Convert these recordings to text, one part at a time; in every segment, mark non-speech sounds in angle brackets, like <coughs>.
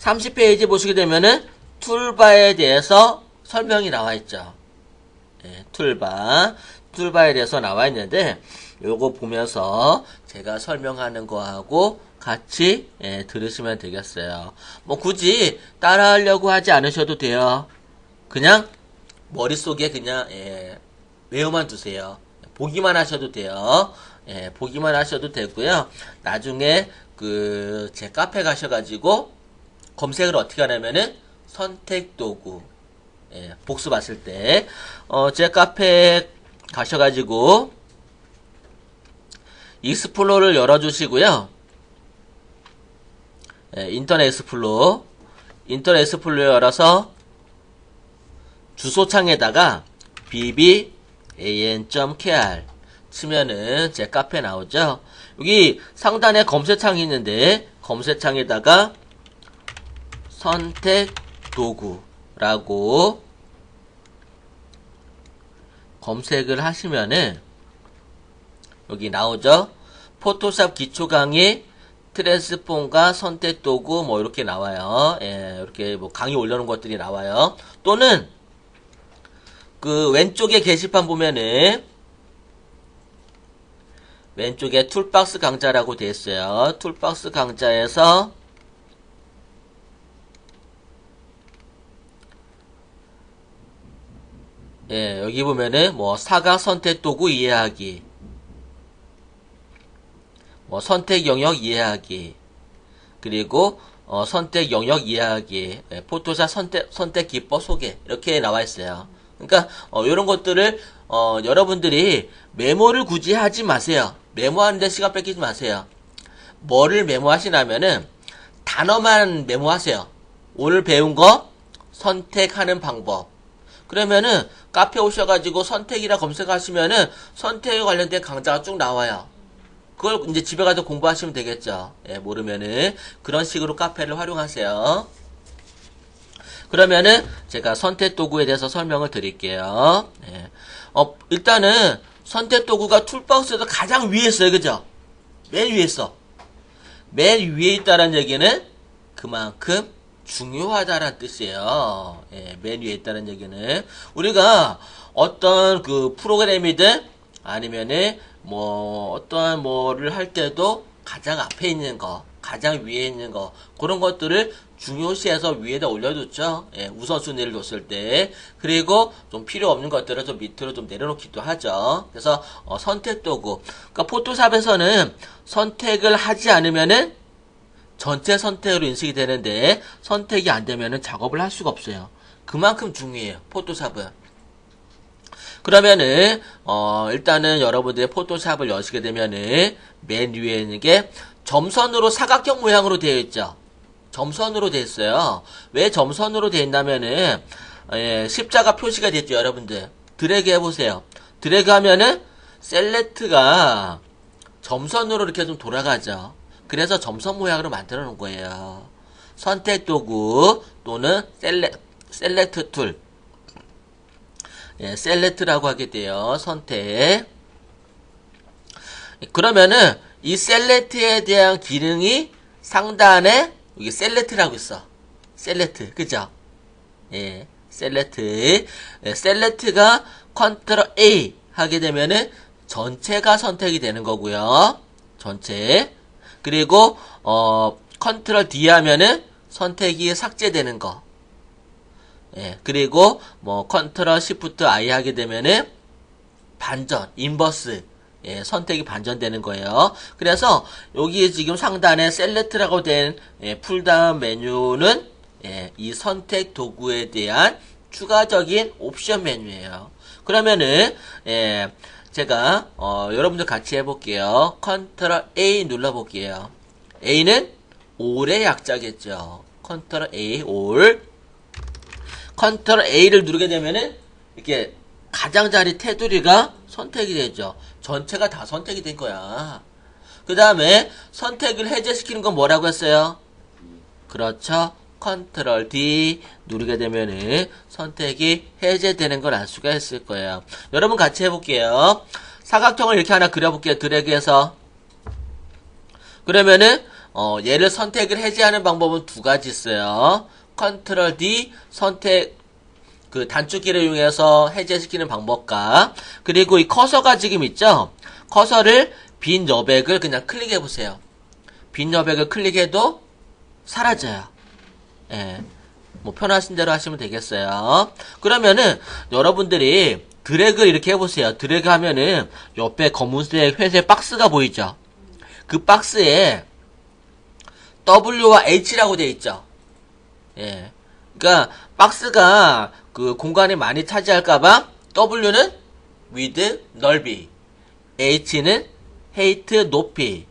30페이지 보시게 되면은 툴바에 대해서 설명이 나와 있죠. 예, 툴바. 툴바에 대해서 나와 있는데 요거 보면서 제가 설명하는 거하고 같이 예, 들으시면 되겠어요. 뭐 굳이 따라하려고 하지 않으셔도 돼요. 그냥 머릿속에 그냥 예, 외워만 두세요. 보기만 하셔도 돼요. 예, 보기만 하셔도 되고요. 나중에 그 제 카페 가셔가지고 검색을 어떻게 하냐면은 선택 도구 예, 복습하실 때, 어, 제 카페에 가셔가지고, 익스플로를 열어주시고요. 예, 인터넷 익스플로, 인터넷 익스플로 열어서, 주소창에다가, bban.kr 치면은 제 카페 나오죠. 여기 상단에 검색창이 있는데, 검색창에다가, 선택 도구라고 검색을 하시면은 여기 나오죠. 포토샵 기초 강의 트랜스폼과 선택 도구 뭐 이렇게 나와요. 예, 이렇게 뭐 강의 올려놓은 것들이 나와요. 또는 그 왼쪽에 게시판 보면은 왼쪽에 툴박스 강좌라고 되어 있어요. 툴박스 강좌에서 예, 여기 보면은 뭐 사각 선택 도구 이해하기, 뭐 선택 영역 이해하기, 그리고 어, 선택 영역 이해하기, 예, 포토샵 선택 선택 기법 소개 이렇게 나와 있어요. 그러니까 어, 이런 것들을 어, 여러분들이 메모를 굳이 하지 마세요. 메모하는데 시간 뺏기지 마세요. 뭐를 메모하시냐면은 단어만 메모하세요. 오늘 배운 거 선택하는 방법. 그러면은 카페 오셔가지고 선택이라 검색하시면은 선택에 관련된 강좌가 쭉 나와요. 그걸 이제 집에 가서 공부하시면 되겠죠. 예, 모르면은 그런 식으로 카페를 활용하세요. 그러면은 제가 선택 도구에 대해서 설명을 드릴게요. 예. 어, 일단은 선택 도구가 툴박스에서 가장 위에 있어요. 그죠? 맨 위에 있어. 맨 위에 있다는 얘기는 그만큼 중요하다는 뜻이에요. 예, 맨 위에 있다는 얘기는 우리가 어떤 그 프로그램이든 아니면은 뭐 어떠한 뭐를 할 때도 가장 앞에 있는 거, 가장 위에 있는 거 그런 것들을 중요시해서 위에다 올려뒀죠. 예, 우선순위를 뒀을 때 그리고 좀 필요 없는 것들을 좀 밑으로 좀 내려놓기도 하죠. 그래서 어, 선택 도구. 그러니까 포토샵에서는 선택을 하지 않으면은 전체 선택으로 인식이 되는데 선택이 안 되면은 작업을 할 수가 없어요. 그만큼 중요해요. 포토샵은. 그러면은 어 일단은 여러분들의 포토샵을 여시게 되면은 맨 위에 있는 게 점선으로 사각형 모양으로 되어 있죠. 점선으로 되어 있어요. 왜 점선으로 되어 있냐면은 예, 십자가 표시가 됐죠, 여러분들. 드래그 해보세요. 드래그 하면은 셀렉트가 점선으로 이렇게 좀 돌아가죠. 그래서 점선 모양으로 만들어 놓은 거예요. 선택 도구 또는 셀렉, 셀렉트 툴. 예, 셀렉트라고 하게 돼요. 선택. 그러면은 이 셀렉트에 대한 기능이 상단에 여기 셀렉트라고 있어. 셀렉트. 그죠? 예. 셀렉트. 예, 셀렉트가 컨트롤 A 하게 되면은 전체가 선택이 되는 거고요. 전체. 그리고 어 컨트롤 D 하면은 선택이 삭제되는 거. 예, 그리고 뭐 컨트롤 시프트 I 하게 되면은 반전, 인버스 예, 선택이 반전되는 거예요. 그래서 여기 지금 상단에 셀렉트라고 된 예, 풀다운 메뉴는 예, 이 선택 도구에 대한 추가적인 옵션 메뉴예요. 그러면은 예, 제가 어, 여러분들 같이 해볼게요. 컨트롤 A 눌러볼게요. A는 올의 약자겠죠. 컨트롤 A 올. 컨트롤 A를 누르게 되면은 이렇게 가장자리 테두리가 선택이 되죠. 전체가 다 선택이 된 거야. 그 다음에 선택을 해제시키는 건 뭐라고 했어요? 그렇죠. 컨트롤 D 누르게 되면은 선택이 해제되는 걸 알 수가 있을 거예요. 여러분 같이 해볼게요. 사각형을 이렇게 하나 그려볼게요. 드래그해서. 그러면은 어, 얘를 선택을 해제하는 방법은 두 가지 있어요. 컨트롤 D 선택 그 단축키를 이용해서 해제시키는 방법과 그리고 이 커서가 지금 있죠. 커서를 빈 여백을 그냥 클릭해 보세요. 빈 여백을 클릭해도 사라져요. 예. 뭐 편하신 대로 하시면 되겠어요. 그러면은 여러분들이 드래그 이렇게 해보세요. 드래그 하면은 옆에 검은색 회색 박스가 보이죠. 그 박스에 W와 H라고 되어 있죠. 예. 그러니까 박스가 그 공간이 많이 차지할까봐 W는 width 넓이, H는 height 높이.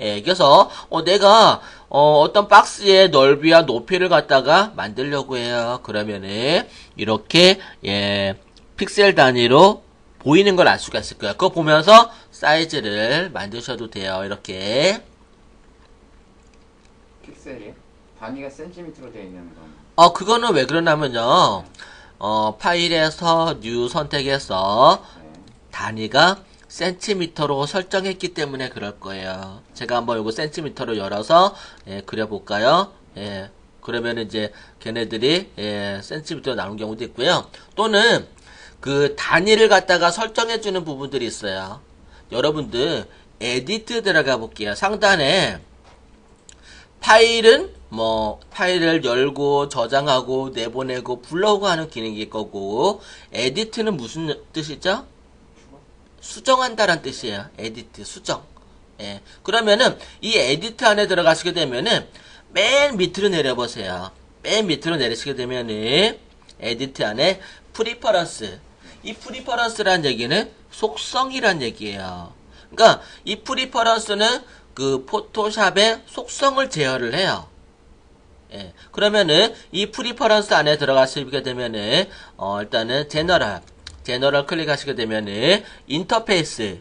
예, 그래서 어, 내가 어, 어떤 박스의 넓이와 높이를 갖다가 만들려고 해요. 그러면은 이렇게 예, 픽셀 단위로 보이는 걸 알 수가 있을 거예요. 그거 보면서 사이즈를 만드셔도 돼요. 이렇게. 픽셀이 단위가 센티미터로 되어 있는 건 어, 그거는 왜 그러냐면요. 어, 파일에서 뉴 선택해서 네. 단위가 센티미터로 설정했기 때문에 그럴 거예요. 제가 한번 이거 센티미터로 열어서 예, 그려볼까요? 예, 그러면 이제 걔네들이 예, 센티미터로 나오는 경우도 있고요. 또는 그 단위를 갖다가 설정해주는 부분들이 있어요. 여러분들 에디트 들어가 볼게요. 상단에 파일은 뭐 파일을 열고 저장하고 내보내고 불러오고 하는 기능일 거고 에디트는 무슨 뜻이죠? 수정한다란 뜻이에요. 에디트 수정. 예. 그러면은 이 에디트 안에 들어가시게 되면은 맨 밑으로 내려보세요. 맨 밑으로 내리시게 되면은 에디트 안에 프리퍼런스. 이 프리퍼런스란 얘기는 속성이란 얘기예요. 그러니까 이 프리퍼런스는 그 포토샵의 속성을 제어를 해요. 예. 그러면은 이 프리퍼런스 안에 들어가시게 되면은 어 일단은 제너럴 제너럴 클릭하시게 되면 은 인터페이스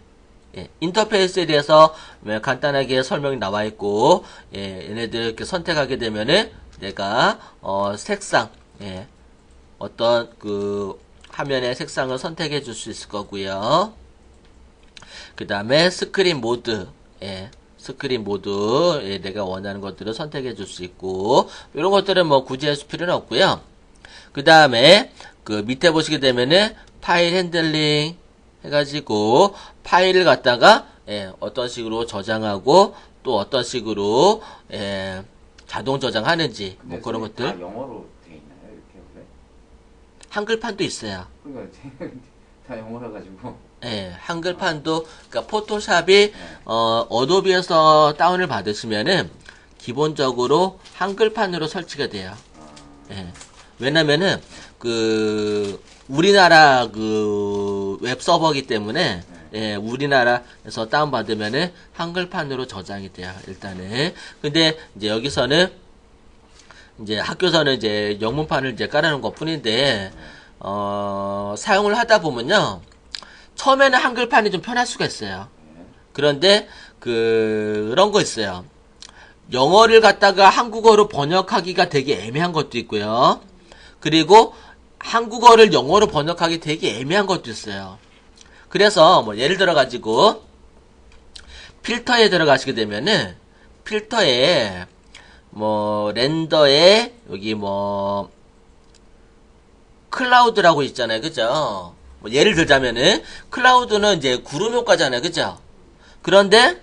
예, 인터페이스에 대해서 뭐 간단하게 설명이 나와 있고 예, 얘네들 이렇게 선택하게 되면은 내가 어 색상 예, 어떤 그 화면의 색상을 선택해 줄 수 있을 거고요. 그 다음에 스크린 모드, 예, 스크린 모드, 예, 내가 원하는 것들을 선택해 줄 수 있고, 이런 것들은 뭐 굳이 할 필요는 없고요. 그 다음에, 그 밑에 보시게 되면은, 파일 핸들링 해가지고, 파일을 갖다가, 예, 어떤 식으로 저장하고, 또 어떤 식으로, 예, 자동 저장하는지, 뭐 그런 것들. 다 영어로 되어 있나요? 이렇게 원래? 한글판도 있어요. 그러니까 <laughs> 다 영어라 가지고 예, 한글판도, 그러니까 포토샵이, 어, 어도비에서 다운을 받으시면은, 기본적으로 한글판으로 설치가 돼요. 예. 왜냐면은, 그, 우리나라 그, 웹 서버기 때문에, 예, 우리나라에서 다운받으면은, 한글판으로 저장이 돼요, 일단은. 근데, 이제 여기서는, 이제 학교에서는 이제 영문판을 이제 깔아놓은 것 뿐인데, 어, 사용을 하다 보면요. 처음에는 한글판이 좀 편할 수가 있어요. 그런데 그, 그런 거 있어요. 영어를 갖다가 한국어로 번역하기가 되게 애매한 것도 있고요. 그리고 한국어를 영어로 번역하기 되게 애매한 것도 있어요. 그래서 뭐 예를 들어 가지고 필터에 들어가시게 되면은 필터에 뭐 렌더에 여기 뭐 클라우드라고 있잖아요. 그죠? 뭐 예를 들자면은 클라우드는 이제 구름 효과잖아요. 그죠? 그런데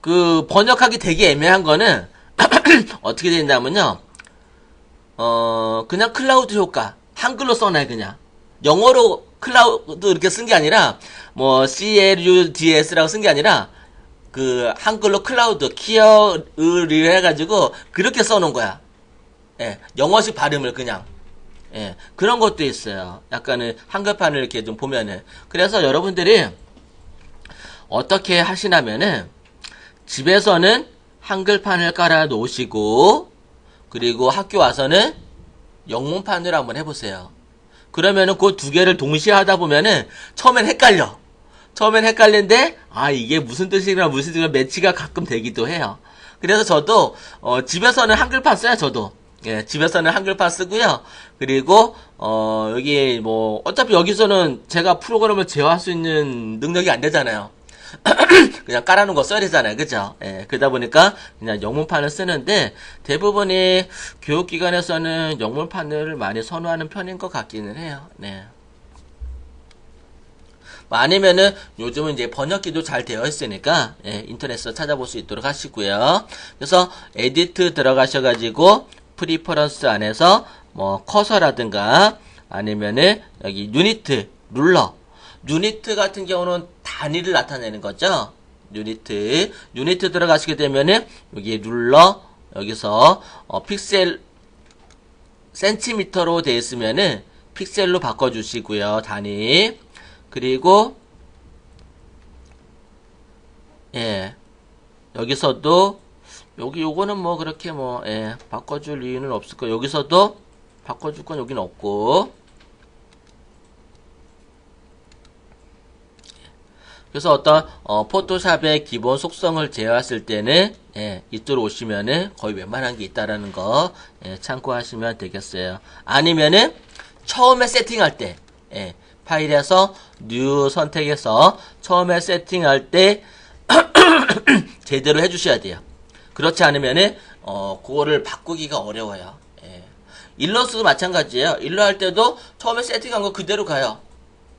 그 번역하기 되게 애매한 거는 <clears throat> 어떻게 된다면요. 어 그냥 클라우드 효과 한글로 써놔요 그냥 영어로 클라우드 이렇게 쓴 게 아니라 뭐 CLUDS라고 쓴 게 아니라 그 한글로 클라우드 키어를 해가지고 그렇게 써놓은 거야. 예, 영어식 발음을 그냥. 예, 그런 것도 있어요. 약간은 한글판을 이렇게 좀 보면은. 그래서 여러분들이 어떻게 하시냐면은 집에서는 한글판을 깔아 놓으시고 그리고 학교 와서는 영문판으로 한번 해보세요. 그러면은 그 두 개를 동시에 하다 보면은 처음엔 헷갈려. 처음엔 헷갈리는데 아 이게 무슨 뜻이나 무슨 뜻이나 매치가 가끔 되기도 해요. 그래서 저도 어, 집에서는 한글판 써요. 저도 예, 집에서는 한글판 쓰고요. 그리고 어, 여기 뭐 어차피 여기서는 제가 프로그램을 제어할 수 있는 능력이 안 되잖아요. <coughs> 그냥 깔아놓은 거 써야 되잖아요. 그죠? 예, 그러다 보니까 그냥 영문판을 쓰는데 대부분이 교육기관에서는 영문판을 많이 선호하는 편인 것 같기는 해요. 네. 뭐 아니면은 요즘은 이제 번역기도 잘 되어 있으니까 예, 인터넷에서 찾아볼 수 있도록 하시고요. 그래서 에디트 들어가셔가지고 프리퍼런스 안에서 뭐 커서라든가 아니면은 여기 유니트 룰러 유니트 같은 경우는 단위를 나타내는 거죠. 유니트 유니트 들어가시게 되면은 여기 룰러 여기서 어, 픽셀 센티미터로 되어 있으면은 픽셀로 바꿔 주시고요 단위. 그리고 예 여기서도 여기 요거는 뭐 그렇게 뭐 예, 바꿔 줄 이유는 없을 거예요. 여기서도 바꿔 줄 건 여기는 없고 그래서 어떤 어, 포토샵의 기본 속성을 제어했을 때는 예, 이쪽으로 오시면은 거의 웬만한 게 있다라는 거 예, 참고하시면 되겠어요. 아니면은 처음에 세팅할 때 예, 파일에서 뉴 선택해서 처음에 세팅할 때 <clears throat> 제대로 해주셔야 돼요. 그렇지 않으면은 어 그거를 바꾸기가 어려워요. 예. 일러스도 마찬가지예요. 일러 할 때도 처음에 세팅한 거 그대로 가요.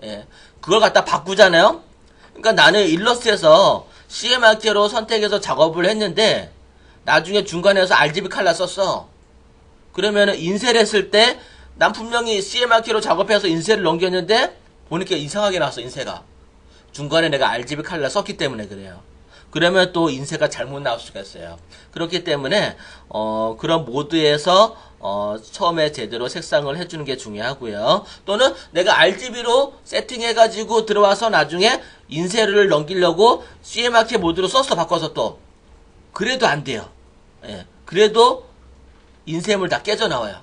예. 그걸 갖다 바꾸잖아요. 그러니까 나는 일러스트에서 CMYK로 선택해서 작업을 했는데 나중에 중간에서 RGB 칼라 썼어. 그러면은 인쇄를 했을 때 난 분명히 CMYK로 작업해서 인쇄를 넘겼는데 보니까 이상하게 나왔어 인쇄가. 중간에 내가 RGB 칼라 썼기 때문에 그래요. 그러면 또 인쇄가 잘못 나올 수가 있어요. 그렇기 때문에 어, 그런 모드에서 어, 처음에 제대로 색상을 해주는 게 중요하고요. 또는 내가 RGB로 세팅해가지고 들어와서 나중에 인쇄를 넘기려고 CMYK 모드로 썼어 바꿔서 또 그래도 안 돼요. 예, 그래도 인쇄물 다 깨져 나와요.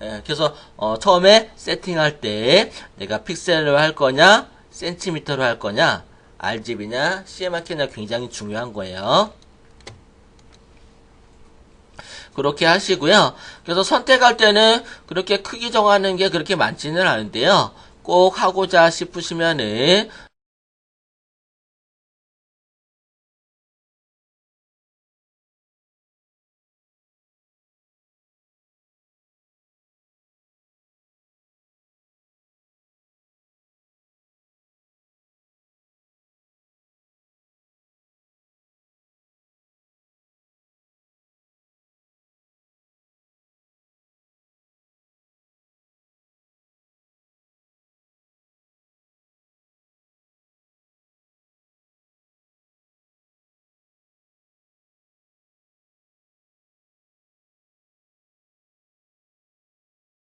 예, 그래서 어, 처음에 세팅할 때 내가 픽셀로 할 거냐, 센티미터로 할 거냐, RGB냐, CMYK냐 굉장히 중요한 거예요. 그렇게 하시고요. 그래서 선택할 때는 그렇게 크기 정하는 게 그렇게 많지는 않은데요. 꼭 하고자 싶으시면은